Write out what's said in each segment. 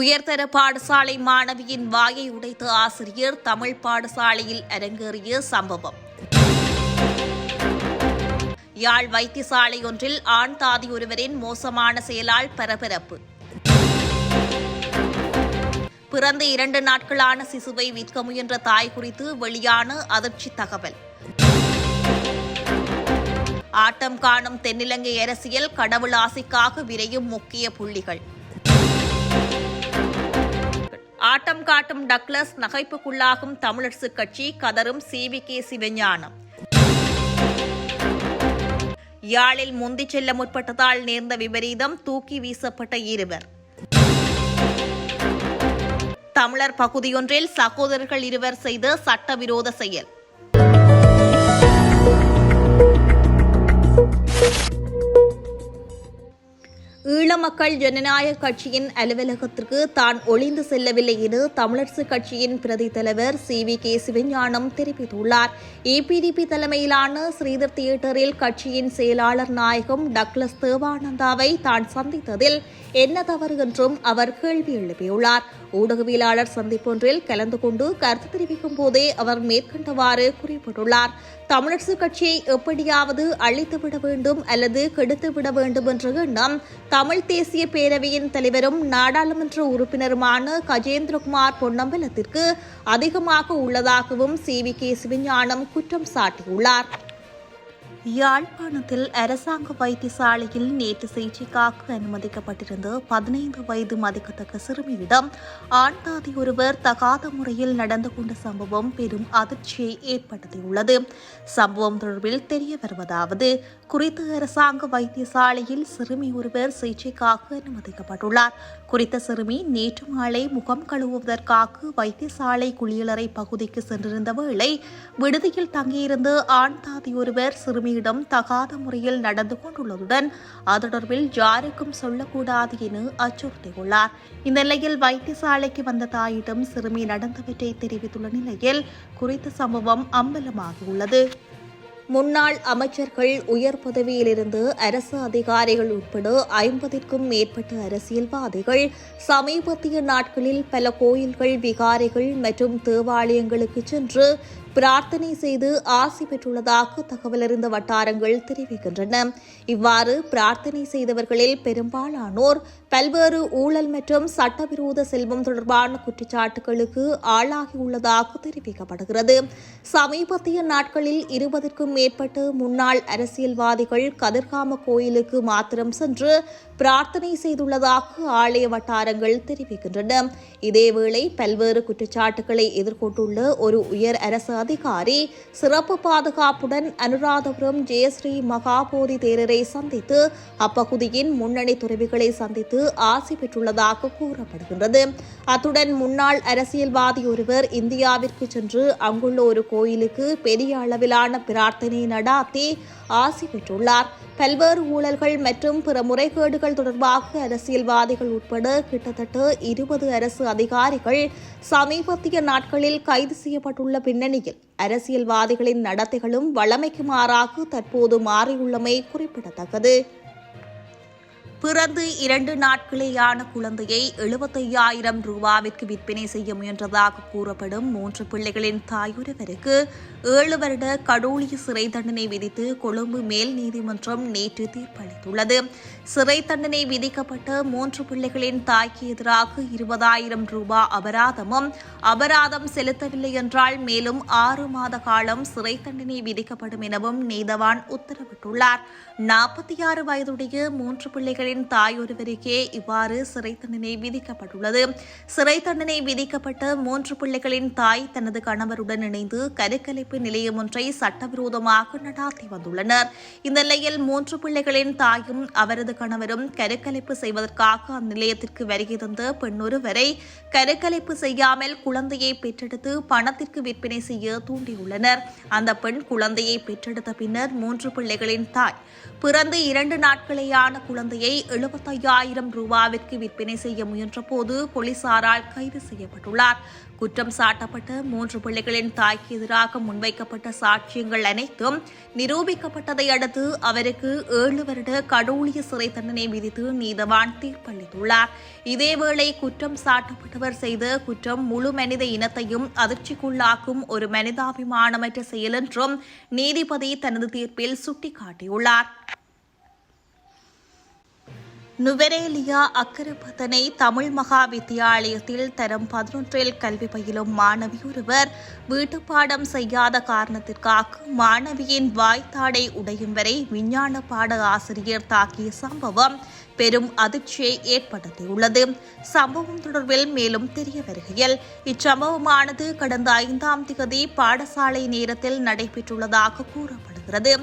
உயர்தர பாடசாலை மாணவியின் வாயை உடைத்த ஆசிரியர் தமிழ் பாடசாலையில் அரங்கேறிய சம்பவம். யாழ் வைத்தியசாலை ஒன்றில் ஆண் தாதி ஒருவரின் மோசமான செயலால் பரபரப்பு. பிறந்த இரண்டு நாட்களான சிசுவை விற்க முயன்ற தாய் குறித்து வெளியான அதிர்ச்சி தகவல். ஆட்டம் காணும் தென்னிலங்கை அரசியல் கடவுள் ஆசைக்காக விரையும் முக்கிய புள்ளிகள். ஆட்டம் காட்டும் டக்ளஸ் நகைப்புக்குள்ளாகும் தமிழரசு கட்சி கதரும் சிவி கே சிவஞானம். யாழில் முந்திச் செல்ல முற்பட்டதால் நேர்ந்த விபரீதம் தூக்கி வீசப்பட்ட இருவர். தமிழர் பகுதியொன்றில் சகோதரர்கள் இருவர் செய்த சட்டவிரோத செயல். ஈழ மக்கள் ஜனநாயக கட்சியின் அலுவலகத்திற்கு தான் ஒளிந்து செல்லவில்லை என தமிழரசு கட்சியின் பிரதி தலைவர் சி வி கே சிவஞானம் தெரிவித்துள்ளார். ஏபிடிபி தலைமையிலான ஸ்ரீதர் தியேட்டரில் கட்சியின் செயலாளர் நாயகம் டக்ளஸ் தேவானந்தாவை தான் சந்தித்ததில் என்ன தவறு என்றும் அவர் கேள்வி எழுப்பியுள்ளார். ஊடகவியலாளர் சந்திப்பொன்றில் கலந்து கொண்டு கருத்து தெரிவிக்கும் போதே அவர் மேற்கண்டவாறு குறிப்பிட்டுள்ளார். தமிழரசு கட்சியை எப்படியாவது அழித்துவிட வேண்டும் அல்லது கெடுத்துவிட வேண்டும் என்ற எண்ணம் தமிழ் தேசிய பேரவையின் தலைவரும் நாடாளுமன்ற உறுப்பினருமான கஜேந்திரகுமார் பொன்னம்பலத்திற்கு அதிகமாக உள்ளதாகவும் சி. வி. கே. சிவஞானம் குற்றம் சாட்டியுள்ளார். யாழ்ப்பாணத்தில் அரசாங்க வைத்தியசாலையில் நேற்று சிகிச்சைக்காக அனுமதிக்கப்பட்டிருந்த பதினைந்து வயது மதிக்கத்தக்க சிறுமியிடம் ஆண் தாதி ஒருவர் தகாத முறையில் நடந்து கொண்ட சம்பவம் பெரும் அதிர்ச்சியை ஏற்படுத்தியுள்ளது. சம்பவம் தொடர்பில் தெரிய வருவதாவது குறித்த அரசாங்க வைத்தியசாலையில் சிறுமி ஒருவர் சிகிச்சைக்காக அனுமதிக்கப்பட்டுள்ளார். குறித்த சிறுமி நேற்று மாலை முகம் கழுவுவதற்காக வைத்தியசாலை குளியலறை பகுதிக்கு சென்றிருந்த வேளை விடுதியில் தங்கியிருந்த ஆண் தாதி ஒருவர் சிறுமியிடம் தகாத முறையில் நடந்து கொண்டுள்ளதுடன் அது தொடர்பில் யாருக்கும் சொல்லக்கூடாது என அச்சுறுத்தியுள்ளார். இந்த நிலையில் வைத்தியசாலைக்கு வந்த தாயிடம் சிறுமி நடந்தவற்றை தெரிவித்துள்ள நிலையில் குறித்த சம்பவம் அம்பலமாகியுள்ளது. முன்னாள் அமைச்சர்கள் உயர் பதவியிலிருந்து அரசு அதிகாரிகள் உட்பட ஐம்பதிற்கும் மேற்பட்ட அரசியல்வாதிகள் சமீபத்திய நாட்களில் பல கோயில்கள் விகாரைகள் மற்றும் தேவாலயங்களுக்கு சென்று பிரார்த்தனை செய்து ஆசி பெற்றுள்ளதாக தகவலறிந்த வட்டாரங்கள் தெரிவிக்கின்றன. இவ்வாறு பிரார்த்தனை செய்தவர்களில் பெரும்பாலானோர் பல்வேறு ஊழல் மற்றும் சட்டவிரோத செல்வம் தொடர்பான குற்றச்சாட்டுகளுக்கு ஆளாகியுள்ளதாக தெரிவிக்கப்படுகிறது. சமீபத்திய நாட்களில் இருபதுக்கும் மேற்பட்ட முன்னாள் அரசியல்வாதிகள் கதிர்காம கோயிலுக்கு மாத்திரம் சென்று பிரார்த்தனை செய்துள்ளதாக ஆலய வட்டாரங்கள் தெரிவிக்கின்றன. இதேவேளை பல்வேறு குற்றச்சாட்டுகளை எதிர்கொண்டுள்ள ஒரு உயர் அரசு அதிகாரி சிறப்பு பாதுகாப்புடன் அனுராதபுரம் ஜெயஸ்ரீ மகாபோதி தேரரை சந்தித்து அப்பகுதியின் முன்னணி துறவிகளை சந்தித்து ஆசி பெற்றுள்ளதாக கூறப்படுகின்றது. அத்துடன் முன்னாள் அரசியல்வாதி ஒருவர் இந்தியாவிற்கு சென்று அங்குள்ள ஒரு கோயிலுக்கு பெரிய அளவிலான பிரார்த்தனை நடாத்தி ஆசி பெற்றுள்ளார். பல்வேறு ஊழல்கள் மற்றும் பிற முறைகேடுகள் தொடர்பாக அரசியல்வாதிகள் உட்பட கிட்டத்தட்ட இருபது அரசு அதிகாரிகள் சமீபத்திய நாட்களில் கைது செய்யப்பட்டுள்ள பின்னணியில் அரசியல்வாதிகளின் நடத்தைகளும் வழமைக்கு மாறாக தற்போது மாறியுள்ளமை குறிப்பிடத்தக்கது. பிறந்து இரண்டு நாட்களேயான குழந்தையை எழுபத்தையாயிரம் ரூபாவிற்கு விற்பனை செய்ய முயன்றதாக கூறப்படும் மூன்று பிள்ளைகளின் தாயுறவருக்கு ஏழு வருட கடூழிய சிறை தண்டனை விதித்து கொழும்பு மேல் நீதிமன்றம் நேற்று தீர்ப்பளித்துள்ளது. சிறை தண்டனை விதிக்கப்பட்ட மூன்று பிள்ளைகளின் தாய்க்கு எதிராக இருபதாயிரம் ரூபாய் அபராதமும் அபராதம் செலுத்தவில்லை என்றால் மேலும் ஆறு மாத காலம் சிறை தண்டனை விதிக்கப்படும் எனவும் நீதவான் உத்தரவிட்டுள்ளார். நாற்பத்தி ஆறு வயதுடைய மூன்று பிள்ளைகளின் தாய் ஒருவருக்கே இவ்வாறு சிறை தண்டனை விதிக்கப்பட்டுள்ளது. சிறை தண்டனை விதிக்கப்பட்ட மூன்று பிள்ளைகளின் தாய் தனது கணவருடன் இணைந்து கருக்கலைப்பு நிலையம் ஒன்றை சட்டவிரோதமாக நடாத்தி வந்துள்ளனர். இந்த நிலையில் மூன்று பிள்ளைகளின் தாயும் அவரது கணவரும் கருக்கலைப்பு செய்வதற்காக அந்நிலையத்திற்கு வருகை தந்த பெண்ணொருவரை கருக்கலைப்பு செய்யாமல் குழந்தையை பெற்றெடுத்து பணத்திற்கு விற்பனை செய்ய தூண்டியுள்ளனர். அந்த பெண் குழந்தையை பெற்றெடுத்த பின்னர் மூன்று பிள்ளைகளின் தாய். பிறந்து இரண்டு நாட்களேயான குழந்தையை எழுபத்தையாயிரம் ரூபாவிற்கு விற்பனை செய்ய முயன்றபோது போலீசாரால் கைது செய்யப்பட்டுள்ளார். குற்றம் சாட்டப்பட்ட மூன்று பிள்ளைகளின் தாய்க்கு எதிராக முன்வைக்கப்பட்ட சாட்சியங்கள் அனைத்தும் நிரூபிக்கப்பட்டதை அடுத்து அவருக்கு ஏழு வருட கடூழிய சிறை தண்டனை விதித்து நீதவான் தீர்ப்பளித்துள்ளார். இதேவேளை குற்றம் சாட்டப்பட்டவர் செய்த குற்றம் முழு மனித இனத்தையும் அதிர்ச்சிக்குள்ளாக்கும் ஒரு மனிதாபிமானமற்ற செயல் என்றும் நீதிபதி தனது தீர்ப்பில் சுட்டிக்காட்டியுள்ளார். நுவரேலியா அக்கரப்பத்தனை தமிழ் மகா வித்தியாலயத்தில் தரம் பதினொன்றில் கல்வி பயிலும் மாணவி ஒருவர் வீட்டுப்பாடம் செய்யாத காரணத்திற்காக மாணவியின் வாய்த்தாடை உடையும் வரை விஞ்ஞான பாட ஆசிரியர் தாக்கிய சம்பவம் பெரும் அதிர்ச்சியை ஏற்படுத்தியுள்ளது. சம்பவம் தொடர்பில் மேலும் தெரிய வருகையில் இச்சம்பவமானது கடந்த ஐந்தாம் திகதி பாடசாலை நேரத்தில் நடைபெற்றுள்ளதாக கூறப்படுகிறது.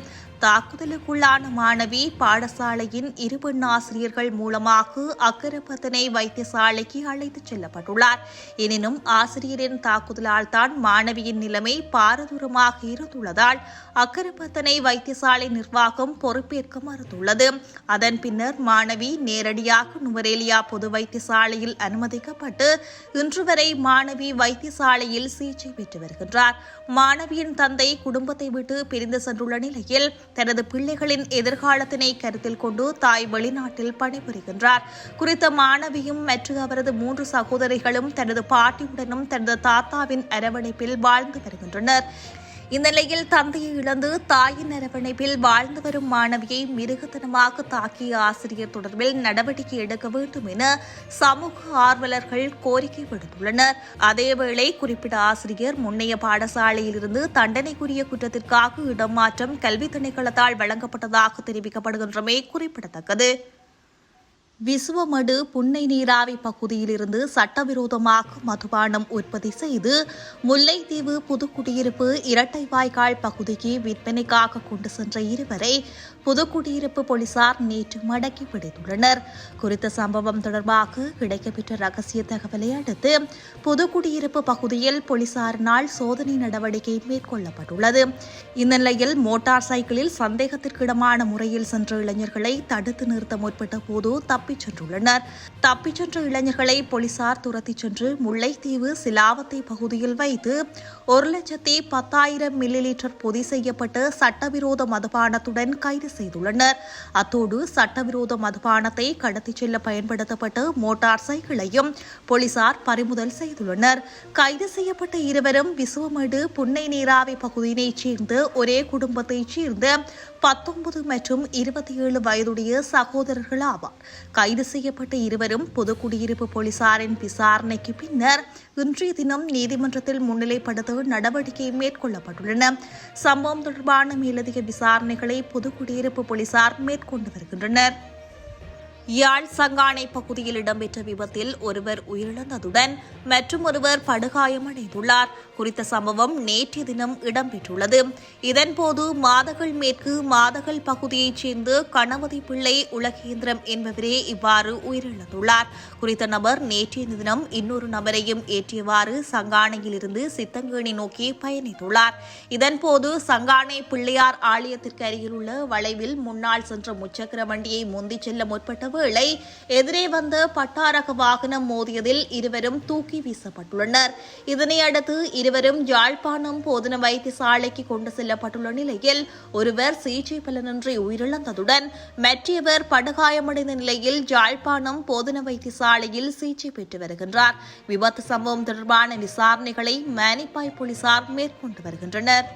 தாக்குதலுக்குள்ளான மாணவி பாடசாலையின் இரு பெண் ஆசிரியர்கள் மூலமாக அக்கரப்பத்தனை வைத்தியசாலைக்கு அழைத்துச் செல்லப்பட்டுள்ளார். எனினும் ஆசிரியரின் தாக்குதலால் தான் மாணவியின் நிலைமை பாரதூரமாக இருந்துள்ளதால் அக்கரப்பத்தனை வைத்தியசாலை நிர்வாகம் பொறுப்பேற்க மறுத்துள்ளது. அதன் பின்னர் மாணவி நேரடியாக நுவரேலியா பொது வைத்தியசாலையில் அனுமதிக்கப்பட்டு இன்று வரை மாணவி வைத்தியசாலையில் சிகிச்சை பெற்று வருகின்றார். மாணவியின் தந்தை குடும்பத்தை விட்டு பிரிந்து சென்றுள்ள நிலையில் தனது பிள்ளைகளின் எதிர்காலத்தினை கருத்தில் கொண்டு தாய் வெளிநாட்டில் பணிபுரிகின்றார். குறித்த மாணவியும் மற்றும் அவரது மூன்று சகோதரிகளும் தனது பாட்டியுடனும் தனது தாத்தாவின் அரவணைப்பில் வாழ்ந்து வருகின்றனர். இந்த நிலையில் தந்தையை இழந்து தாயின் அரவணைப்பில் வாழ்ந்து வரும் மாணவியை மிருகத்தனமாக தாக்கிய ஆசிரியர் தொடர்பில் நடவடிக்கை எடுக்க வேண்டும் என சமூக ஆர்வலர்கள் கோரிக்கை விடுத்துள்ளனர். அதேவேளை குறிப்பிட்ட ஆசிரியர் முன்னைய பாடசாலையிலிருந்து தண்டனைக்குரிய குற்றத்திற்காக இடமாற்றம் கல்வி திணைக்களத்தால் வழங்கப்பட்டதாக தெரிவிக்கப்படுகின்றமை குறிப்பிடத்தக்கது. விசுவமடு புன்னை நீராவி பகுதியிலிருந்து சட்டவிரோதமாக மதுபானம் உற்பத்தி செய்து முல்லைத்தீவு புதுக்குடியிருப்பு இரட்டை வாய்க்கால் பகுதிக்கு விற்பனைக்காக கொண்டு சென்ற இருவரை புதுக்குடியிருப்பு போலீசார் நேற்று மடக்கி பிடித்துள்ளனர். குறித்த சம்பவம் தொடர்பாக கிடைக்கப்பெற்ற ரகசிய தகவலை அடுத்து புதுக்குடியிருப்பு பகுதியில் போலீசாரினால் சோதனை நடவடிக்கை மேற்கொள்ளப்பட்டுள்ளது. இந்நிலையில் மோட்டார் சைக்கிளில் சந்தேகத்திற்கிடமான முறையில் சென்ற இளைஞர்களை தடுத்து நிறுத்த முற்பட்ட போது தப்பிச் சென்றுள்ளனர். தப்பிச் சென்ற இளைஞர்களை போலீசார் துரத்திச் சென்று முல்லைத்தீவு சிலாவத்தை பகுதியில் வைத்து ஒரு லட்சத்தி பத்தாயிரம் மில்லி லிட்டர் பொதி செய்யப்பட்டு சட்டவிரோத மதுபானத்துடன் கைது செய்துள்ளனர். அத்தோடு சட்டவிரோத மதுபானத்தை கடத்திச் செல்ல பயன்படுத்தப்பட்ட மோட்டார் சைக்கிளையும் போலீசார் பறிமுதல் செய்துள்ளனர். கைது செய்யப்பட்ட இருவரும் விசுவமேடு புன்னை நீராவி பகுதியினைச் சேர்ந்து ஒரே குடும்பத்தைச் சேர்ந்த பத்தொன்பது மற்றும் இருபத்தி ஏழு வயதுடைய சகோதரர்கள் ஆவார். கைது செய்யப்பட்ட இருவரும் பொதுக்குடியிருப்பு போலீசாரின் விசாரணைக்கு பின்னர் இன்றைய தினம் நீதிமன்றத்தில் முன்னிலைப்படுத்த நடவடிக்கை மேற்கொள்ளப்பட்டுள்ளன. சம்பவம் தொடர்பான மேலதிக விசாரணைகளை பொதுக்குடியிருப்பு போலீசார் மேற்கொண்டு வருகின்றனர். யாழ் சங்கானை பகுதியில் இடம்பெற்ற விபத்தில் ஒருவர் உயிரிழந்ததுடன் மற்றும் ஒருவர் படுகாயமடைந்துள்ளார் குறித்த சம்பவம் நேற்றைய தினம் இடம்பெற்றுள்ளது. இதன்போது மாதகள் மேற்கு மாதகள் பகுதியைச் சேர்ந்த கணபதி பிள்ளை உலகேந்திரம் என்பவரே இவ்வாறு உயிரிழந்துள்ளார். குறித்த நபர் நேற்றைய தினம் இன்னொரு நபரையும் ஏற்றியவாறு சங்கானையிலிருந்து சித்தங்கேணி நோக்கி பயணித்துள்ளார். இதன்போது சங்கானை பிள்ளையார் ஆலயத்திற்கு அருகில் உள்ள வளைவில் முன்னால் சென்ற முச்சக்கர வண்டியை முந்திச் செல்ல முற்பட்டவர் வேளை எதிரே வந்த பட்டாரக வாகனம் மோதியதில் இருவரும் தூக்கி வீசப்பட்டுள்ளனர். இதனையடுத்து இருவரும் யாழ்ப்பாணம் போதன வைத்தியசாலைக்கு கொண்டு செல்லப்பட்டுள்ள நிலையில் ஒருவர் சிகிச்சை பலனின்றி உயிரிழந்ததுடன் மற்றவர் படுகாயமடைந்த நிலையில் யாழ்ப்பாணம் போதன வைத்தியசாலையில் சிகிச்சை பெற்று வருகின்றார். விபத்து சம்பவம் தொடர்பான விசாரணைகளை மேனிப்பாய் போலீசார் மேற்கொண்டு வருகின்றனர்.